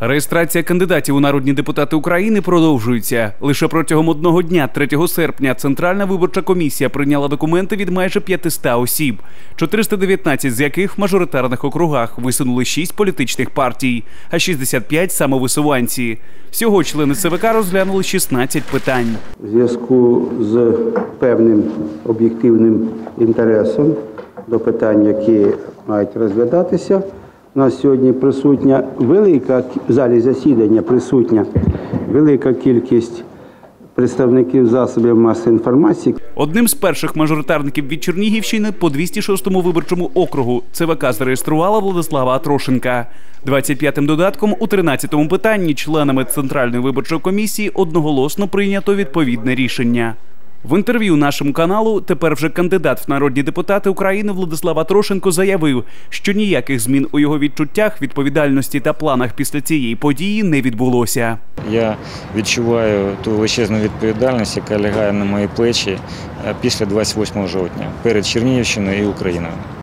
Реєстрація кандидатів у народні депутати України продовжується. Лише протягом одного дня, 3 серпня, Центральна виборча комісія прийняла документи від майже 500 осіб, 419 з яких в мажоритарних округах висунули 6 політичних партій, а 65 – самовисуванці. Всього члени ЦВК розглянули 16 питань. в зв'язку з певним об'єктивним інтересом до питань, які мають розглядатися. У нас сьогодні присутня велика в залі засідання присутня велика кількість представників засобів масової інформації. Одним з перших мажоритарників від Чернігівщини по 206-му виборчому округу ЦВК зареєструвала Владислава Атрошенка. 25-м додатком у 13-му питанні членами Центральної виборчої комісії одноголосно прийнято відповідне рішення. В інтерв'ю нашому каналу тепер вже кандидат в народні депутати України Владислава Трошенко заявив, що ніяких змін у його відчуттях, відповідальності та планах після цієї події не відбулося. Я відчуваю ту величезну відповідальність, яка лягає на мої плечі е, після 28 жовтня перед Чернігівщиною і Україною.